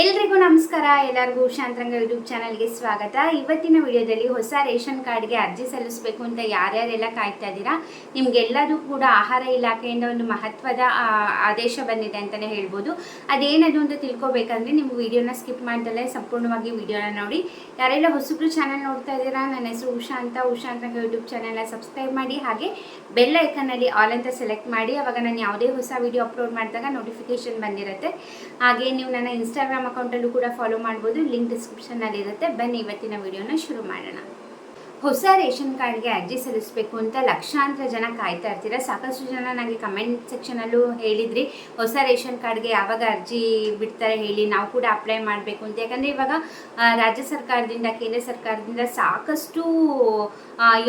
ಎಲ್ರಿಗೂ ನಮಸ್ಕಾರ. ಎಲ್ಲರಿಗೂ ಶಾಂತರಂಗ ಯೂಟ್ಯೂಬ್ ಚಾನಲ್ಗೆ ಸ್ವಾಗತ. ಇವತ್ತಿನ ವಿಡಿಯೋದಲ್ಲಿ ಹೊಸ ರೇಷನ್ ಕಾರ್ಡ್ಗೆ ಅರ್ಜಿ ಸಲ್ಲಿಸಬೇಕು ಅಂತ ಯಾರ್ಯಾರೆಲ್ಲ ಕಾಯ್ತಾ ಇದ್ದೀರಾ? ನಿಮ್ಗೆಲ್ಲರೂ ಕೂಡ ಆಹಾರ ಇಲಾಖೆಯಿಂದ ಒಂದು ಮಹತ್ವದ ಆದೇಶ ಬಂದಿದೆ ಅಂತಲೇ ಹೇಳ್ಬೋದು. ಅದೇನದು ಅಂತ ತಿಳ್ಕೊಬೇಕಂದ್ರೆ ನೀವು ವಿಡಿಯೋನ ಸ್ಕಿಪ್ ಮಾಡ್ದಲ್ಲೇ ಸಂಪೂರ್ಣವಾಗಿ ವಿಡಿಯೋನ ನೋಡಿ. ಯಾರೆಲ್ಲ ಹೊಸಬ್ರು ಚಾನಲ್ ನೋಡ್ತಾ ಇದ್ದೀರಾ, ನನ್ನ ಹೆಸರು ಉಷಾ ಅಂತ. ಉಷಾ ಅಂತ ಯೂಟ್ಯೂಬ್ ಚಾನಲ್ನ ಸಬ್ಸ್ಕ್ರೈಬ್ ಮಾಡಿ, ಹಾಗೆ ಬೆಲ್ ಐಕನ್ನಲ್ಲಿ ಆಲ್ ಅಂತ ಸೆಲೆಕ್ಟ್ ಮಾಡಿ. ಅವಾಗ ನಾನು ಯಾವುದೇ ಹೊಸ ವಿಡಿಯೋ ಅಪ್ಲೋಡ್ ಮಾಡಿದಾಗ ನೋಟಿಫಿಕೇಶನ್ ಬಂದಿರುತ್ತೆ. ಹಾಗೆ ನೀವು ನನ್ನ ಇನ್ಸ್ಟಾಗ್ರಾಮ್ ಅಕೌಂಟಲ್ಲೂ ಕೂಡ ಫಾಲೋ ಮಾಡ್ಬೋದು. ಲಿಂಕ್ ಡಿಸ್ಕ್ರಿಪ್ಷನ್ನಲ್ಲಿರುತ್ತೆ ಬನ್ನಿ ಇವತ್ತಿನ ವಿಡಿಯೋನ ಶುರು ಮಾಡೋಣ. ಹೊಸ ರೇಷನ್ ಕಾರ್ಡ್ಗೆ ಅರ್ಜಿ ಸಲ್ಲಿಸಬೇಕು ಅಂತ ಲಕ್ಷಾಂತರ ಜನ ಕಾಯ್ತಾ ಇರ್ತೀರ? ಸಾಕಷ್ಟು ಜನ ನನಗೆ ಕಮೆಂಟ್ ಸೆಕ್ಷನಲ್ಲೂ ಹೇಳಿದ್ರಿ, ಹೊಸ ರೇಷನ್ ಕಾರ್ಡ್ಗೆ ಯಾವಾಗ ಅರ್ಜಿ ಬಿಡ್ತಾರೆ ಹೇಳಿ, ನಾವು ಕೂಡ ಅಪ್ಲೈ ಮಾಡಬೇಕು ಅಂತ. ಯಾಕಂದರೆ ಇವಾಗ ರಾಜ್ಯ ಸರ್ಕಾರದಿಂದ, ಕೇಂದ್ರ ಸರ್ಕಾರದಿಂದ ಸಾಕಷ್ಟು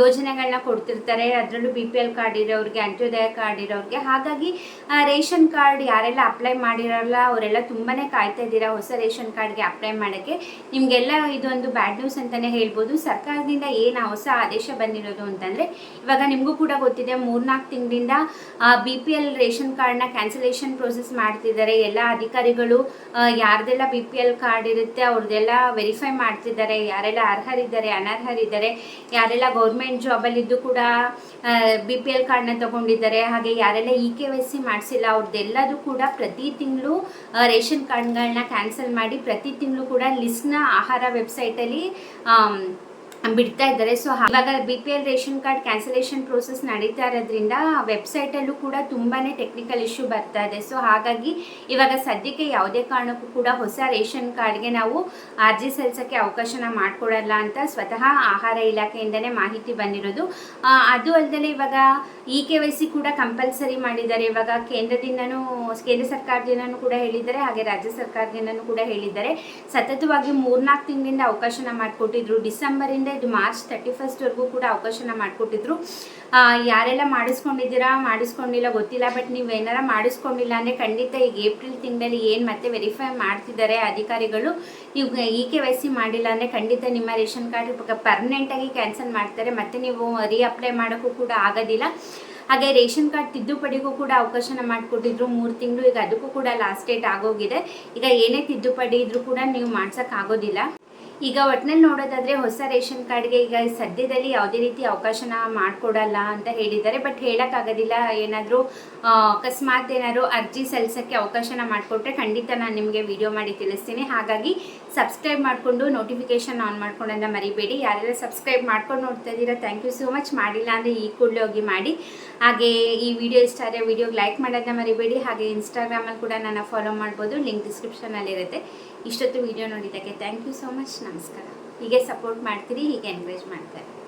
ಯೋಜನೆಗಳನ್ನ ಕೊಡ್ತಿರ್ತಾರೆ. ಅದರಲ್ಲೂ ಬಿ ಪಿ ಎಲ್ ಕಾರ್ಡ್ ಇರೋರಿಗೆ, ಅಂತ್ಯೋದಯ ಕಾರ್ಡ್ ಇರೋರಿಗೆ. ಹಾಗಾಗಿ ರೇಷನ್ ಕಾರ್ಡ್ ಯಾರೆಲ್ಲ ಅಪ್ಲೈ ಮಾಡಿರಲ್ಲ, ಅವರೆಲ್ಲ ತುಂಬಾ ಕಾಯ್ತಾ ಇದ್ದೀರಾ ಹೊಸ ರೇಷನ್ ಕಾರ್ಡ್ಗೆ ಅಪ್ಲೈ ಮಾಡೋಕ್ಕೆ? ನಿಮಗೆಲ್ಲ ಇದೊಂದು ಬ್ಯಾಡ್ ನ್ಯೂಸ್ ಅಂತಲೇ ಹೇಳ್ಬೋದು. ಸರ್ಕಾರದಿಂದ ಏನು ಹೊಸ ಆದೇಶ ಬಂದಿರೋದು ಅಂತಂದರೆ, ಇವಾಗ ನಿಮಗೂ ಕೂಡ ಗೊತ್ತಿದೆ, ಮೂರ್ನಾಲ್ಕು ತಿಂಗಳಿಂದ ಬಿ ಪಿ ಎಲ್ ರೇಷನ್ ಕಾರ್ಡ್ನ ಕ್ಯಾನ್ಸಲೇಷನ್ ಪ್ರೋಸೆಸ್ ಮಾಡ್ತಿದ್ದಾರೆ. ಎಲ್ಲ ಅಧಿಕಾರಿಗಳು ಯಾರ್ದೆಲ್ಲ ಬಿ ಪಿ ಎಲ್ ಕಾರ್ಡ್ ಇರುತ್ತೆ ಅವ್ರದ್ದೆಲ್ಲ ವೆರಿಫೈ ಮಾಡ್ತಿದ್ದಾರೆ. ಯಾರೆಲ್ಲ ಅರ್ಹರಿದ್ದಾರೆ, ಅನರ್ಹರಿದ್ದಾರೆ, ಯಾರೆಲ್ಲ ಗೌರ್ಮೆಂಟ್ ಜಾಬಲ್ಲಿದ್ದು ಕೂಡ ಬಿ ಪಿ ಎಲ್ ಕಾರ್ಡ್ನ ತಗೊಂಡಿದ್ದಾರೆ. ಹಾಗೆ ಯಾರೆಲ್ಲ ಇ ಕೆ ವೈ ಸಿ ಮಾಡಿಸಿಲ್ಲ ಅವ್ರದ್ದೆಲ್ಲದೂ ಕೂಡ ಪ್ರತಿ ತಿಂಗಳು ರೇಷನ್ ಕಾರ್ಡ್ಗಳನ್ನ ಕ್ಯಾನ್ಸಲ್ ಮಾಡಿ ಪ್ರತಿ ತಿಂಗಳು ಕೂಡ ಲಿಸ್ಟ್ನ ಆಹಾರ ವೆಬ್ಸೈಟಲ್ಲಿ ಬಿಡ್ತಾ ಇದ್ದಾರೆ. ಸೊ ಇವಾಗ B P L ration card cancellation process ನಡೀತಾ ಇರೋದ್ರಿಂದ ವೆಬ್ಸೈಟಲ್ಲೂ ಕೂಡ ತುಂಬಾ ಟೆಕ್ನಿಕಲ್ ಇಶ್ಯೂ ಬರ್ತಾ ಇದೆ. ಸೊ ಹಾಗಾಗಿ ಇವಾಗ ಸದ್ಯಕ್ಕೆ ಯಾವುದೇ ಕಾರಣಕ್ಕೂ ಕೂಡ ಹೊಸ ರೇಷನ್ ಕಾರ್ಡ್ಗೆ ನಾವು ಅರ್ಜಿ ಸಲ್ಲಿಸೋಕ್ಕೆ ಅವಕಾಶನ ಮಾಡಿಕೊಡಲ್ಲ ಅಂತ ಸ್ವತಃ ಆಹಾರ ಇಲಾಖೆಯಿಂದನೇ ಮಾಹಿತಿ ಬಂದಿರೋದು. ಅದು ಅಲ್ಲದೆ ಇವಾಗ ಇ ಕೆ ವೈ ಸಿ ಕೂಡ ಕಂಪಲ್ಸರಿ ಮಾಡಿದ್ದಾರೆ. ಇವಾಗ ಕೇಂದ್ರದಿಂದನೂ, ಕೇಂದ್ರ ಸರ್ಕಾರದಿಂದನೂ ಕೂಡ ಹೇಳಿದ್ದಾರೆ, ಹಾಗೆ ರಾಜ್ಯ ಸರ್ಕಾರದಿಂದನೂ ಕೂಡ ಹೇಳಿದ್ದಾರೆ. ಸತತವಾಗಿ ಮೂರ್ನಾಲ್ಕು ತಿಂಗಳಿಂದ ಅವಕಾಶನ ಮಾಡಿಕೊಟ್ಟಿದ್ರು. ಡಿಸೆಂಬರಿಂದ ಇದು ಮಾರ್ಚ್ ತರ್ಟಿ ಫಸ್ಟ್ವರೆಗೂ ಕೂಡ ಅವಕಾಶನ ಮಾಡಿಕೊಟ್ಟಿದ್ರು. ಯಾರೆಲ್ಲ ಮಾಡಿಸ್ಕೊಂಡಿದ್ದೀರಾ, ಮಾಡಿಸ್ಕೊಂಡಿಲ್ಲ ಗೊತ್ತಿಲ್ಲ ಬಟ್ ನೀವು ಏನಾರ ಮಾಡಿಸ್ಕೊಂಡಿಲ್ಲ ಅಂದರೆ ಖಂಡಿತ ಈಗ ಏಪ್ರಿಲ್ ತಿಂಗಳಲ್ಲಿ ಏನು ಮತ್ತೆ ವೆರಿಫೈ ಮಾಡ್ತಿದ್ದಾರೆ ಅಧಿಕಾರಿಗಳು, ನೀವು ಇ ಕೆ ವೈ ಸಿ ಮಾಡಿಲ್ಲ ಅಂದರೆ ಖಂಡಿತ ನಿಮ್ಮ ರೇಷನ್ ಕಾರ್ಡ್ ಇವಾಗ ಪರ್ಮನೆಂಟಾಗಿ ಕ್ಯಾನ್ಸಲ್ ಮಾಡ್ತಾರೆ, ಮತ್ತೆ ನೀವು ರೀಅಪ್ಲೈ ಮಾಡೋಕ್ಕೂ ಕೂಡ ಆಗೋದಿಲ್ಲ. ಹಾಗೆ ರೇಷನ್ ಕಾರ್ಡ್ ತಿದ್ದುಪಡಿಗೂ ಕೂಡ ಅವಕಾಶನ ಮಾಡಿಕೊಟ್ಟಿದ್ರು, ಮೂರು ತಿಂಗಳು ಈಗ ಅದಕ್ಕೂ ಕೂಡ ಲಾಸ್ಟ್ ಡೇಟ್ ಆಗೋಗಿದೆ. ಈಗ ಏನೇ ತಿದ್ದುಪಡಿ ಇದ್ರೂ ಕೂಡ ನೀವು ಮಾಡ್ಸೋಕ್ಕಾಗೋದಿಲ್ಲ. ಈಗ ಒಟ್ಟಿನಲ್ಲಿ ನೋಡೋದಾದ್ರೆ ಹೊಸ ರೇಷನ್ ಕಾರ್ಡ್ಗೆ ಈಗ ಸದ್ಯದಲ್ಲಿ ಯಾವುದೇ ರೀತಿ ಅವಕಾಶನ ಮಾಡಿಕೊಡಲ್ಲ ಅಂತ ಹೇಳಿದ್ದಾರೆ. ಬಟ್ ಹೇಳೋಕ್ಕಾಗೋದಿಲ್ಲ. ಏನಾದರೂ ಅಕಸ್ಮಾತ್ ಏನಾದರೂ ಅರ್ಜಿ ಸಲ್ಲಿಸೋಕ್ಕೆ ಅವಕಾಶನ ಮಾಡಿಕೊಟ್ರೆ ಖಂಡಿತ ನಾನು ನಿಮಗೆ ವಿಡಿಯೋ ಮಾಡಿ ತಿಳಿಸ್ತೀನಿ. ಹಾಗಾಗಿ ಸಬ್ಸ್ಕ್ರೈಬ್ ಮಾಡಿಕೊಂಡು ನೋಟಿಫಿಕೇಶನ್ ಆನ್ ಮಾಡ್ಕೊಂಡನ್ನ ಮರಿಬೇಡಿ. ಯಾರೆಲ್ಲ ಸಬ್ಸ್ಕ್ರೈಬ್ ಮಾಡ್ಕೊಂಡು ನೋಡ್ತಾ ಇದ್ದೀರಾ ಥ್ಯಾಂಕ್ ಯು ಸೋ ಮಚ್ ಮಾಡಿಲ್ಲ ಅಂದರೆ ಈ ಕೂಡಲೇ ಹೋಗಿ ಮಾಡಿ. ಹಾಗೆ ಈ ವಿಡಿಯೋ ಇಷ್ಟ ಆದರೆ ವಿಡಿಯೋಗೆ ಲೈಕ್ ಮಾಡೋದನ್ನ ಮರಿಬೇಡಿ. ಹಾಗೆ ಇನ್ಸ್ಟಾಗ್ರಾಮಲ್ಲಿ ಕೂಡ ನನ್ನ ಫಾಲೋ ಮಾಡ್ಬೋದು. ಲಿಂಕ್ ಡಿಸ್ಕ್ರಿಪ್ಷನಲ್ಲಿರುತ್ತೆ ಇಷ್ಟೊತ್ತು ವಿಡಿಯೋ ನೋಡಿದ್ದಕ್ಕೆ ಥ್ಯಾಂಕ್ ಯು ಸೋ ಮಚ್ ನಮಸ್ಕಾರ. ಹೀಗೆ ಸಪೋರ್ಟ್ ಮಾಡ್ತೀರಿ ಹೀಗೆ ಎನ್ಕರೇಜ್ ಮಾಡ್ತಾರೆ.